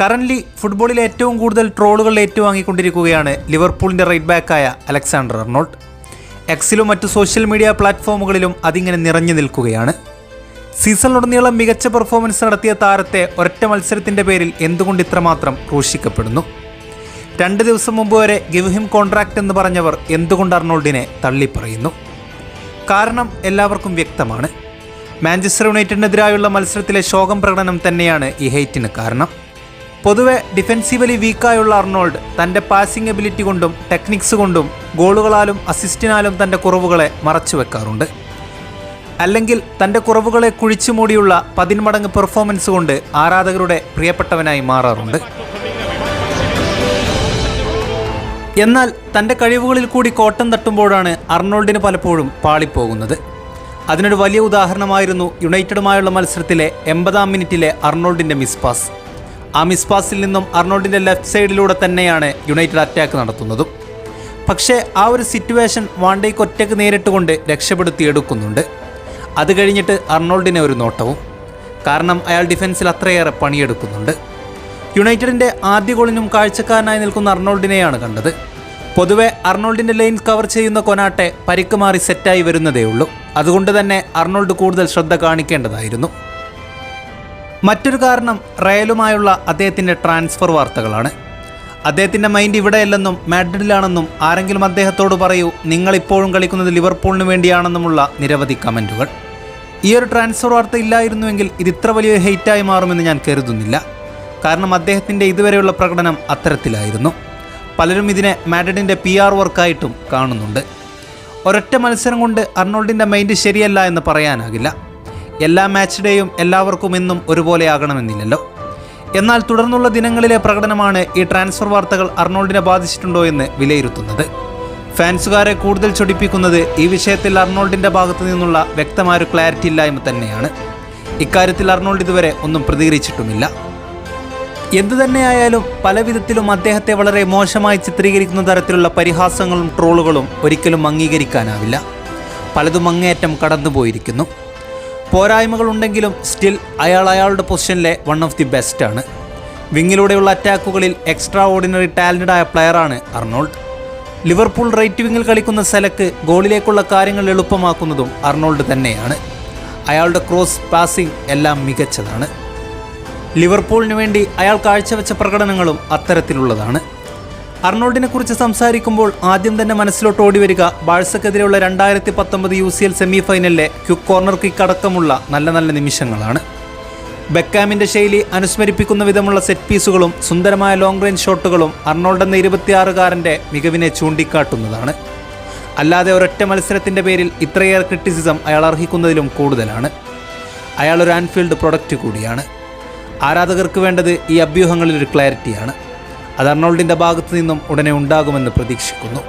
Current ഫുട്ബോളിൽ ഏറ്റവും കൂടുതൽ ട്രോളുകൾ ഏറ്റുവാങ്ങിക്കൊണ്ടിരിക്കുകയാണ് ലിവർപൂളിന്റെ റൈറ്റ് ബാക്കായ അലക്സാണ്ടർ അർണോൾഡ് എക്സിലും മറ്റു സോഷ്യൽ മീഡിയ പ്ലാറ്റ്ഫോമുകളിലും അതിങ്ങനെ നിറഞ്ഞു നിൽക്കുകയാണ്. സീസണിലുടനീളം മികച്ച പെർഫോമൻസ് നടത്തിയ താരത്തെ ഒരൊറ്റ മത്സരത്തിന്റെ പേരിൽ എന്തുകൊണ്ട് ഇത്രമാത്രം ക്രൂശിക്കപ്പെടുന്നു? രണ്ട് ദിവസം മുമ്പ് വരെ ഗിവ് ഹിം കോൺട്രാക്ട് എന്ന് പറഞ്ഞവർ എന്തുകൊണ്ട് അർണോൾഡിനെ തള്ളിപ്പറയുന്നു? കാരണം എല്ലാവർക്കും വ്യക്തമാണ്. മാഞ്ചസ്റ്റർ യുണൈറ്റഡിനെതിരായുള്ള മത്സരത്തിലെ ശോകം പ്രകടനം തന്നെയാണ് ഈ ഹെയ്റ്റിന് കാരണം. പൊതുവെ ഡിഫെൻസീവലി വീക്കായുള്ള അർണോൾഡ് തന്റെ പാസിംഗ് എബിലിറ്റി കൊണ്ടും ടെക്നിക്സ് കൊണ്ടും ഗോളുകളാലും അസിസ്റ്റിനാലും തന്റെ കുറവുകളെ മറച്ചു വെക്കാറുണ്ട്. അല്ലെങ്കിൽ തന്റെ കുറവുകളെ കുഴിച്ചു മൂടിയുള്ള പതിന്മടങ്ങ് പെർഫോമൻസ് കൊണ്ട് ആരാധകരുടെ പ്രിയപ്പെട്ടവനായി മാറാറുണ്ട്. എന്നാൽ തന്റെ കഴിവുകളിൽ കൂടി കോട്ടം തട്ടുമ്പോഴാണ് അർണോൾഡിന് പലപ്പോഴും പാളിപ്പോകുന്നത്. അതിനൊരു വലിയ ഉദാഹരണമായിരുന്നു യുണൈറ്റഡുമായുള്ള മത്സരത്തിലെ എൺപതാം മിനിറ്റിലെ അർണോൾഡിന്റെ മിസ് പാസ് ആ മിസ് പാസിൽ നിന്നും അർണോൾഡിന്റെ ലെഫ്റ്റ് സൈഡിലൂടെ തന്നെയാണ് യുണൈറ്റഡ് അറ്റാക്ക് നടത്തുന്നതും. പക്ഷേ ആ ഒരു സിറ്റുവേഷൻ വാണ്ടേക്ക് ഒറ്റയ്ക്ക് നേരിട്ടുകൊണ്ട് രക്ഷപ്പെടുത്തിയെടുക്കുന്നുണ്ട് അത് കഴിഞ്ഞിട്ട് അർണോൾഡിനെ ഒരു നോട്ടവും. കാരണം അയാൾ ഡിഫൻസിൽ അത്രയേറെ പണിയെടുക്കുന്നുണ്ട്. യുണൈറ്റഡിന്റെ ആദ്യ ഗോളിനും കാഴ്ചക്കാരനായി നിൽക്കുന്ന അർണോൾഡിനെയാണ് കണ്ടത്. പൊതുവേ അർണോൾഡിന്റെ ലൈൻ കവർ ചെയ്യുന്ന കൊനാട്ടെ പരിക്ക് മാറി സെറ്റായി വരുന്നതേ ഉള്ളൂ അതുകൊണ്ട് തന്നെ അർണോൾഡ് കൂടുതൽ ശ്രദ്ധ കാണിക്കേണ്ടതായിരുന്നു. മറ്റൊരു കാരണം റയലുമായുള്ള അദ്ദേഹത്തിന്റെ ട്രാൻസ്ഫർ വാർത്തകളാണ്. അദ്ദേഹത്തിന്റെ മൈൻഡ് ഇവിടെയല്ലെന്നും മാഡ്രിഡിലാണെന്നും ആരെങ്കിലും അദ്ദേഹത്തോട് പറയൂ നിങ്ങളിപ്പോഴും കളിക്കുന്നത് ലിവർപൂളിന് വേണ്ടിയാണെന്നുമുള്ള നിരവധി കമന്റുകൾ ഈ ഒരു ട്രാൻസ്ഫർ വാർത്ത ഇല്ലായിരുന്നുവെങ്കിൽ ഇത് ഇത്ര വലിയ ഹെയ്റ്റായി മാറുമെന്ന് ഞാൻ കരുതുന്നില്ല. കാരണം അദ്ദേഹത്തിന്റെ ഇതുവരെയുള്ള പ്രകടനം അത്തരത്തിലായിരുന്നു. പലരും ഇതിനെ മാഡ്രിഡിന്റെ പി ആർ വർക്കായിട്ടും കാണുന്നുണ്ട്. ഒരൊറ്റ മത്സരം കൊണ്ട് അർണോൾഡിന്റെ മൈൻഡ് ശരിയല്ല എന്ന് പറയാനാകില്ല. എല്ലാ മാച്ച് ഡേയും എല്ലാവർക്കും എന്നും ഒരുപോലെ ആകണമെന്നില്ലല്ലോ. എന്നാൽ തുടർന്നുള്ള ദിനങ്ങളിലെ പ്രകടനമാണ് ഈ ട്രാൻസ്ഫർ വാർത്തകൾ അർണോൾഡിനെ ബാധിച്ചിട്ടുണ്ടോ എന്ന് വിലയിരുത്തുന്നത്. ഫാൻസുകാരെ കൂടുതൽ ചൊടിപ്പിക്കുന്നത് ഈ വിഷയത്തിൽ അർണോൾഡിന്റെ ഭാഗത്തു നിന്നുള്ള വ്യക്തമായ ഒരു ക്ലാരിറ്റി ഇല്ലായ്മ തന്നെയാണ്. ഇക്കാര്യത്തിൽ അർണോൾഡ് ഇതുവരെ ഒന്നും പ്രതികരിച്ചിട്ടുമില്ല. എന്തു തന്നെയായാലും പല വിധത്തിലും അദ്ദേഹത്തെ വളരെ മോശമായി ചിത്രീകരിക്കുന്ന തരത്തിലുള്ള പരിഹാസങ്ങളും ട്രോളുകളും ഒരിക്കലും അംഗീകരിക്കാനാവില്ല. പലതും അങ്ങേയറ്റം കടന്നുപോയിരിക്കുന്നു. പോരായ്മകളുണ്ടെങ്കിലും സ്റ്റിൽ അയാൾ അയാളുടെ പൊസിഷനിലെ വൺ ഓഫ് ദി ബെസ്റ്റ് ആണ്. വിങ്ങിലൂടെയുള്ള അറ്റാക്കുകളിൽ എക്സ്ട്രാ ഓർഡിനറി ടാലന്റഡ് ആയ പ്ലെയറാണ് അർണോൾഡ്. ലിവർപൂൾ റൈറ്റ് വിങ്ങിൽ കളിക്കുന്ന സെലക്ക് ഗോളിലേക്കുള്ള കാര്യങ്ങൾ എളുപ്പമാക്കുന്നതും അർണോൾഡ് തന്നെയാണ്. അയാളുടെ ക്രോസ് പാസിംഗ് എല്ലാം മികച്ചതാണ്. ലിവർപൂളിന് വേണ്ടി അയാൾ കാഴ്ചവെച്ച പ്രകടനങ്ങളും അത്തരത്തിലുള്ളതാണ്. അർണോൾഡിനെ കുറിച്ച് സംസാരിക്കുമ്പോൾ ആദ്യം തന്നെ മനസ്സിലോട്ട് ഓടി വരിക. ബാഴ്സക്കെതിരെയുള്ള രണ്ടായിരത്തി പത്തൊമ്പത് യു സി എൽ സെമി ഫൈനലിലെ ക്യുക്ക് കോർണർ കിക്ക് അടക്കമുള്ള നല്ല നല്ല നിമിഷങ്ങളാണ്. ബെക്കാമിന്റെ ശൈലി അനുസ്മരിപ്പിക്കുന്ന വിധമുള്ള സെറ്റ് പീസുകളും സുന്ദരമായ ലോങ് റേഞ്ച് ഷോട്ടുകളും അർണോൾഡ് എന്ന ഇരുപത്തിയാറുകാരന്റെ മികവിനെ ചൂണ്ടിക്കാട്ടുന്നതാണ്. അല്ലാതെ ഒരൊറ്റ മത്സരത്തിന്റെ പേരിൽ ഇത്രയേറെ ക്രിറ്റിസിസം അയാൾ അർഹിക്കുന്നതിലും കൂടുതലാണ്. അയാൾ ഒരു ആൻഫീൽഡ് പ്രൊഡക്റ്റ് കൂടിയാണ്. ആരാധകർക്ക് വേണ്ടത് ഈ അഭ്യൂഹങ്ങളിൽ ഒരു ക്ലാരിറ്റിയാണ് അത് അർണോൾഡിന്റെ ഭാഗത്തു നിന്നും ഉടനെ ഉണ്ടാകുമെന്ന് പ്രതീക്ഷിക്കുന്നു.